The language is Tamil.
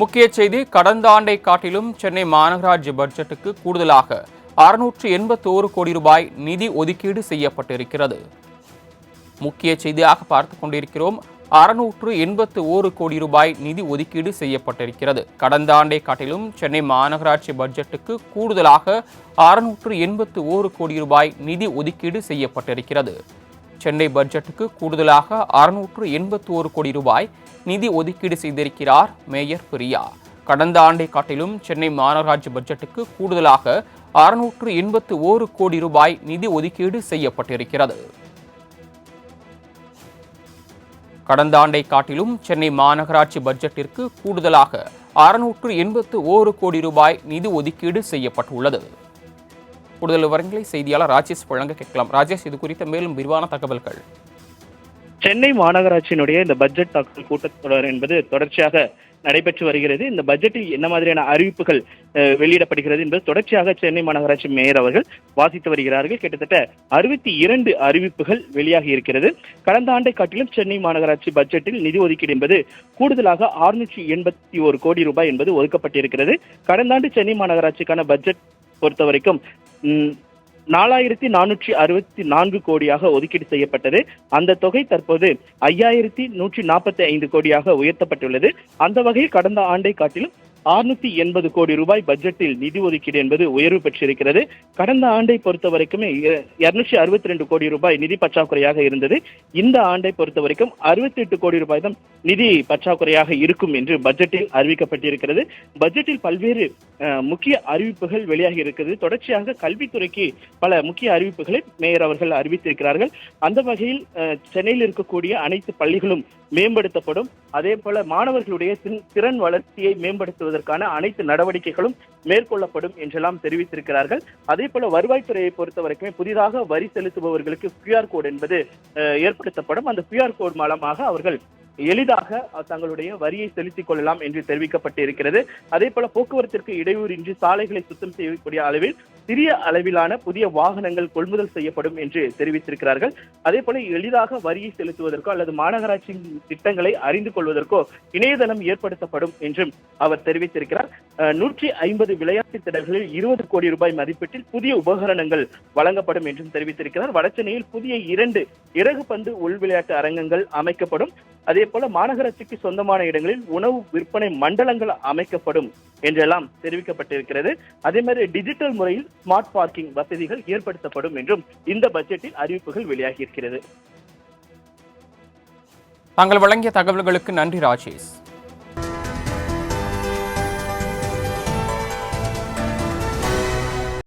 முக்கிய செய்தி கடந்த ஆண்டை காட்டிலும் சென்னை மாநகராட்சி பட்ஜெட்டுக்கு கூடுதலாக அறுநூற்று எண்பத்தோரு கோடி ரூபாய் நிதி ஒதுக்கீடு செய்யப்பட்டிருக்கிறது. முக்கிய செய்தியாக பார்த்து கொண்டிருக்கிறோம் அறுநூற்று எண்பத்து ஓரு கோடி ரூபாய் நிதி ஒதுக்கீடு செய்யப்பட்டிருக்கிறது. கடந்த ஆண்டை காட்டிலும் சென்னை மாநகராட்சி பட்ஜெட்டுக்கு கூடுதலாக அறுநூற்று எண்பத்து ஓரு கோடி ரூபாய் நிதி ஒதுக்கீடு செய்யப்பட்டிருக்கிறது. சென்னை பட்ஜெட்டுக்கு கூடுதலாக அறுநூற்று எண்பத்தி ஒரு கோடி ரூபாய் நிதி ஒதுக்கீடு செய்திருக்கிறார் மேயர் பிரியா. கடந்த ஆண்டை காட்டிலும் சென்னை மாநகராட்சி பட்ஜெட்டுக்கு கூடுதலாக அறுநூற்று எண்பத்து ஓரு கோடி ரூபாய் நிதி ஒதுக்கீடு செய்யப்பட்டிருக்கிறது. கடந்த ஆண்டை காட்டிலும் சென்னை மாநகராட்சி பட்ஜெட்டிற்கு கூடுதலாக அறுநூற்று எண்பத்து ஓரு கோடி ரூபாய் நிதி ஒதுக்கீடு செய்யப்பட்டுள்ளது. கூடுதல் விவரங்களை செய்தியாளர் ராஜேஷ் வழங்க கேட்கலாம். ராஜேஷ் இது குறித்த மேலும் விரிவான தகவல்கள். சென்னை மாநகராட்சியினுடைய இந்த பட்ஜெட் தாக்கல் கூட்டத்தொடர் என்பது தொடர்ச்சியாக நடைபெற்று வருகிறது. இந்த பட்ஜெட்டில் என்ன மாதிரியான அறிவிப்புகள் வெளியிடப்படுகிறது என்பது தொடர்ச்சியாக சென்னை மாநகராட்சி மேயர் அவர்கள் வாசித்து வருகிறார்கள். கிட்டத்தட்ட அறுபத்தி இரண்டு அறிவிப்புகள் வெளியாகி இருக்கிறது. கடந்த ஆண்டை காட்டிலும் சென்னை மாநகராட்சி பட்ஜெட்டில் நிதி ஒதுக்கீடு என்பது கூடுதலாக ஆறுநூற்றி எண்பத்தி ஒரு கோடி ரூபாய் என்பது ஒதுக்கப்பட்டிருக்கிறது. கடந்த ஆண்டு சென்னை மாநகராட்சிக்கான பட்ஜெட் பொறுத்த வரைக்கும் நாலாயிரத்தி நானூற்றி அறுபத்தி நான்கு கோடியாக ஒதுக்கீடு செய்யப்பட்டது. அந்த தொகை தற்போது ஐயாயிரத்தி நூற்றி நாற்பத்தி ஐந்து கோடியாக உயர்த்தப்பட்டுள்ளது. அந்த வகையில் கடந்த ஆண்டை காட்டிலும் அறுநூத்தி எண்பது கோடி ரூபாய் பட்ஜெட்டில் நிதி ஒதுக்கீடு என்பது உயர்வு பெற்றிருக்கிறது. கடந்த ஆண்டை பொறுத்த வரைக்குமே இருநூற்றி அறுபத்தி ரெண்டு கோடி ரூபாய் நிதி பற்றாக்குறையாக இருந்தது. இந்த ஆண்டை பொறுத்த வரைக்கும் அறுபத்தி எட்டு கோடி ரூபாய் தான் நிதி பற்றாக்குறையாக இருக்கும் என்று பட்ஜெட்டில் அறிவிக்கப்பட்டிருக்கிறது. பட்ஜெட்டில் பல்வேறு முக்கிய அறிவிப்புகள் வெளியாகி இருக்கிறது தொடர்ச்சியாக கல்வித்துறைக்கு பல முக்கிய அறிவிப்புகளை மேயர் அவர்கள் அறிவித்திருக்கிறார்கள். அந்த வகையில் அஹ், சென்னையில் இருக்கக்கூடிய அனைத்து பள்ளிகளும் மேம்படுத்தப்படும். அதே போல மாணவர்களுடைய திறன்- திறன் வளர்ச்சியை மேம்படுத்துவதற்கான அனைத்து நடவடிக்கைகளும் மேற்கொள்ளப்படும் என்றெல்லாம் தெரிவித்திருக்கிறார்கள். அதே போல வருவாய்த்துறையை பொறுத்த வரைக்குமே புதிதாக வரி செலுத்துபவர்களுக்கு கியூஆர் கோட் என்பது அஹ், ஏற்படுத்தப்படும். அந்த கியூஆர் கோடு மூலமாக அவர்கள் எளிதாக தங்களுடைய வரியை செலுத்திக் கொள்ளலாம் என்று தெரிவிக்கப்பட்டிருக்கிறது. அதே போல போக்குவரத்திற்கு இடையூறின்றி சாலைகளை சுத்தம் செய்யக்கூடிய அளவில் சிறிய அளவிலான புதிய வாகனங்கள் கொள்முதல் செய்யப்படும் என்று தெரிவித்திருக்கிறார்கள். அதே போல எளிதாக வரியை செலுத்துவதற்கோ அல்லது மாநகராட்சியின் திட்டங்களை அறிந்து கொள்வதற்கோ இணையதளம் ஏற்படுத்தப்படும் என்றும் அவர் தெரிவித்திருக்கிறார். அஹ், நூற்றி ஐம்பது விளையாட்டு திடல்களில் இருபது கோடி ரூபாய் மதிப்பீட்டில் புதிய உபகரணங்கள் வழங்கப்படும் என்றும் தெரிவித்திருக்கிறார். வடசென்னையில் புதிய இரண்டு இறகு பந்து உள் விளையாட்டு அரங்கங்கள் அமைக்கப்படும். அதே போல மாநகராட்சிக்கு சொந்தமான இடங்களில் உணவு விற்பனை மண்டலங்கள் அமைக்கப்படும் என்றெல்லாம் தெரிவிக்கப்பட்டிருக்கிறது. அதே மாதிரி டிஜிட்டல் முறையில் ஸ்மார்ட் பார்க்கிங் வசதிகள் ஏற்படுத்தப்படும் என்றும் இந்த பட்ஜெட்டில் அறிவிப்புகள் வெளியாகி இருக்கிறது தாங்கள் வழங்கிய தகவல்களுக்கு நன்றி ராஜேஷ்.